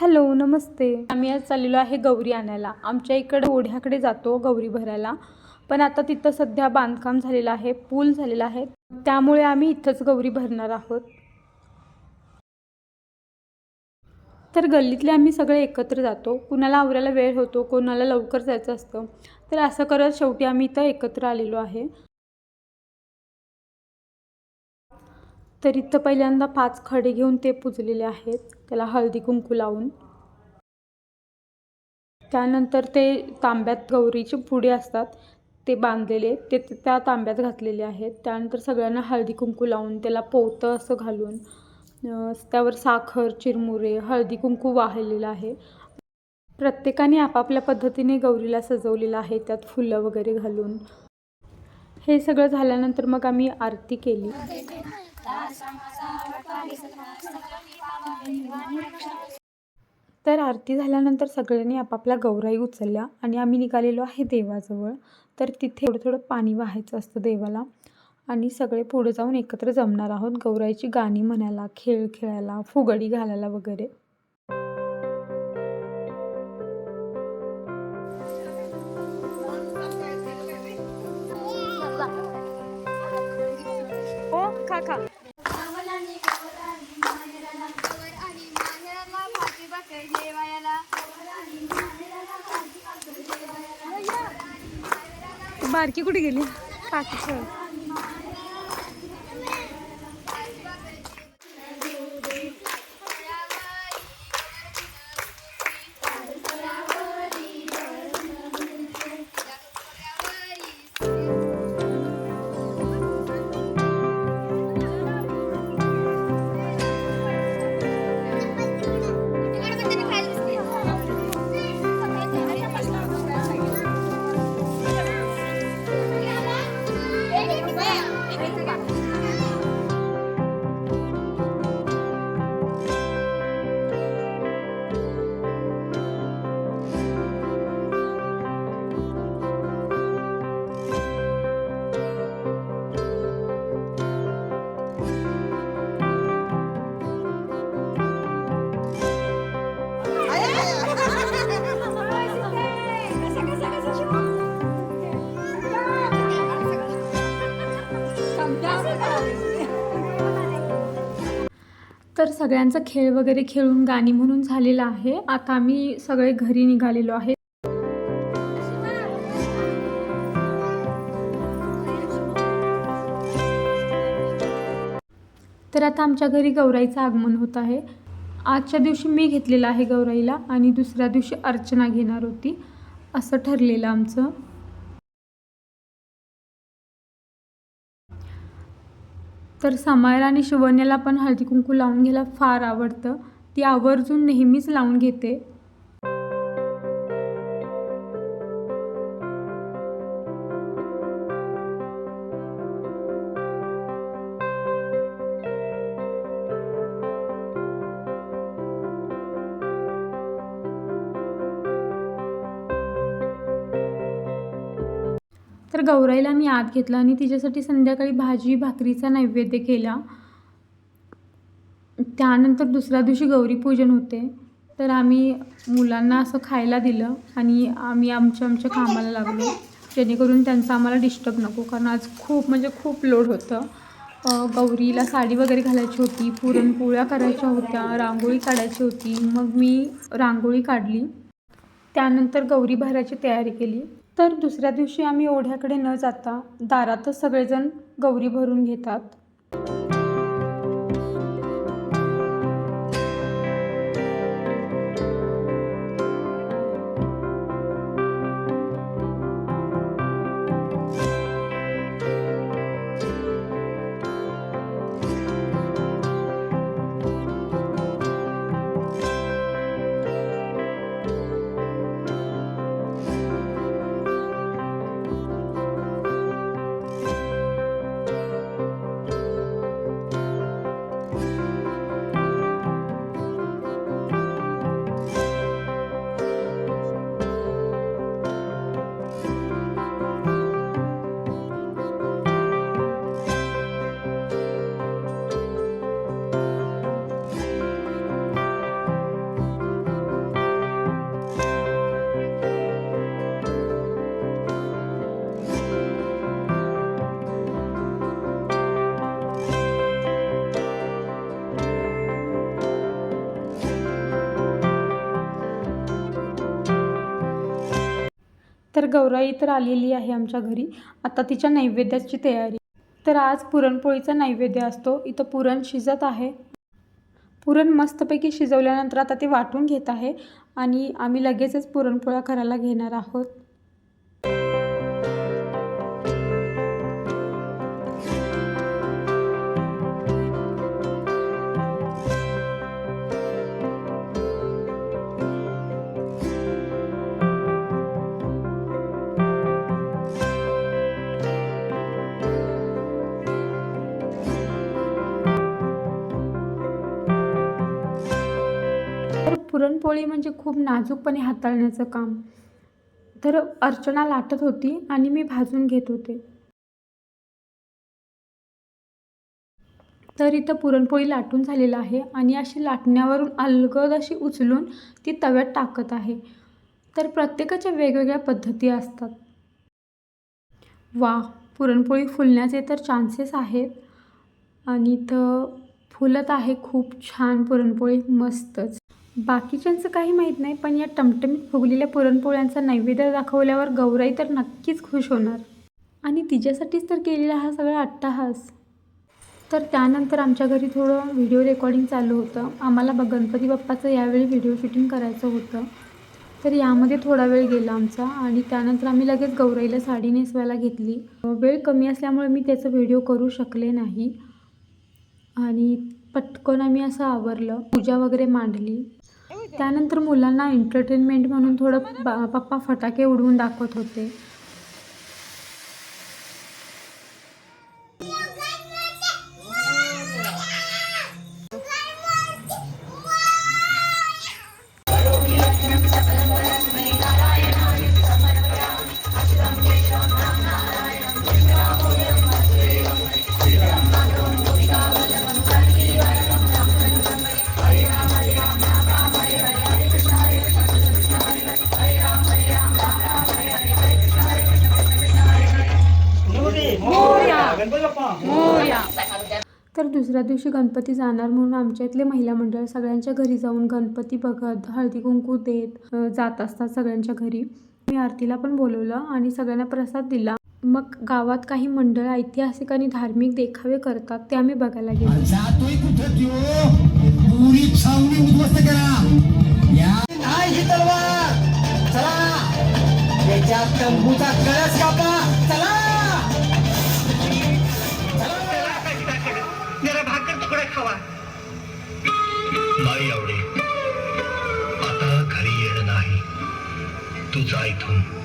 Hello नमस्ते. आम्ही आज चाललेलो आहे गौरी आणायला. आमच्या इकडे ओढ्याकडे जातो गौरी भरायला. पण आता तिथं सध्या बांधकाम झालेलं आहे पूल झालेला आहे. त्यामुळे आम्ही इथंच गौरी भरणार आहोत. तर गल्लीतले आम्ही सगळे एकत्र जातो. कुणाला आवरायला वेळ होतो कोणाला लवकर जायचं असतं तर असं करत शेवटी आम्ही इथं एकत्र आलेलो आहे. तर इथं पहिल्यांदा पाच खडे घेऊन ते पुजलेले आहेत. त्याला हळदी कुंकू लावून. त्यानंतर ते तांब्यात गौरीचे पुढे असतात ते बांधलेले ते त्या तांब्यात घातलेले आहेत. त्यानंतर सगळ्यांना हळदी कुंकू लावून त्याला पोतं असं घालून त्यावर साखर चिरमुरे हळदी कुंकू वाहिलेलं आहे. प्रत्येकाने आपापल्या पद्धतीने गौरीला सजवलेलं आहे त्यात फुलं वगैरे घालून. हे सगळं झाल्यानंतर मग आम्ही आरती केली. तर आरती झाल्यानंतर सगळ्यांनी आपापल्या गौराई उचलल्या आणि आम्ही निघालेलो आहे देवाजवळ. तर तिथे थोडं थोडं पाणी वाहायचं असतं देवाला. आणि सगळे पुढे जाऊन एकत्र जमणार आहोत. गौराईची गाणी म्हणायला खेळ खेळायला फुगडी घालायला वगैरे. हो खा. बारकी कुठे गेली? पाठी तर सगळ्यांचा खेळ वगैरे खेळून गाणी म्हणून झालेला आहे. आता आम्ही सगळे घरी निघालेलो आहे. तर आता आमच्या घरी गौराईचं आगमन होत आहे. आजच्या दिवशी मी घेतलेला आहे गौराईला आणि दुसऱ्या दिवशी अर्चना घेणार होती. असं ठरलेलं आमचं. तर समायला आणि शिवण्याला पण हळदी कुंकू लावून घ्यायला फार आवडतं. ती आवर्जून नेहमीच लावून घेते. तर गौराईला मी आत घेतलं आणि तिच्यासाठी संध्याकाळी भाजी भाकरीचा नैवेद्य केला. त्यानंतर दुसऱ्या दिवशी गौरीपूजन होते. तर आम्ही मुलांना असं खायला दिलं आणि आम्ही आमच्या आमच्या कामाला लागलो. जेणेकरून त्यांचा आम्हाला डिस्टर्ब नको कारण आज खूप म्हणजे खूप लोड होतं. गौरीला साडी वगैरे घालायची होती पुरणपोळ्या करायच्या होत्या रांगोळी काढायची होती. मग मी रांगोळी काढली. त्यानंतर गौरी भरायची तयारी केली. तर दुसऱ्या दिवशी आम्ही ओढ्याकडे न जाता दारातच सगळेजण गौरी भरून घेतात. तर गौराई तर आलेली आहे आमच्या घरी. आता तिच्या नैवेद्याची तयारी. तर आज पुरणपोळीचा नैवेद्य असतो. इथं पुरण शिजत आहे. पुरण मस्तपैकी शिजवल्यानंतर आता ते वाटून घेत आहे आणि आम्ही लगेचच पुरणपोळ्या करायला घेणार आहोत. पुरणपोळी म्हणजे खूप नाजूकपणे हाताळण्याचं काम. तर अर्चना लाटत होती आणि मी भाजून घेत होते. तर इथं पुरणपोळी लाटून झालेलं आहे आणि अशी लाटण्यावरून अलगद अशी उचलून ती तव्यात टाकत आहे. तर प्रत्येकाच्या वेगवेगळ्या पद्धती असतात. वा पुरणपोळी फुलण्याचे तर चान्सेस आहेत. आणि इथं फुलत आहे खूप छान पुरणपोळी मस्तच. बाकीच्यांचं काही माहीत नाही पण या टमटमीत फुगलेल्या पुरणपोळ्यांचा नैवेद्य दाखवल्यावर गौराई तर नक्कीच खुश होणार. आणि तिच्यासाठीच तर केलेला हा सगळा अट्टाहास. तर त्यानंतर आमच्या घरी थोडं व्हिडिओ रेकॉर्डिंग चालू होतं. आम्हाला ब गणपती बाप्पाचं यावेळी व्हिडिओ शूटिंग करायचं होतं. तर यामध्ये थोडा वेळ गेला आमचा आणि त्यानंतर आम्ही लगेच गौराईला साडी नेसवायला घेतली. वेळ कमी असल्यामुळे मी त्याचा व्हिडिओ करू शकले नाही. आणि पटकन आम्ही असं आवरलं. पूजा वगैरे मांडली. त्यानंतर मुलांना एंटरटेनमेंट म्हणून थोडं बा पप्पा फटाके उडवून दाखवत होते. तर दुसऱ्या दिवशी गणपती जाणार म्हणून आमच्या इथले महिला मंडळ सगळ्यांच्या घरी जाऊन गणपती बघत हळदी कुंकू देत जात असतात सगळ्यांच्या घरी. मी आरतीला पण बोलवलं आणि सगळ्यांना प्रसाद दिला. मग गावात काही मंडळ ऐतिहासिक आणि धार्मिक देखावे करतात ते आम्ही बघायला गेलो. জাইতুন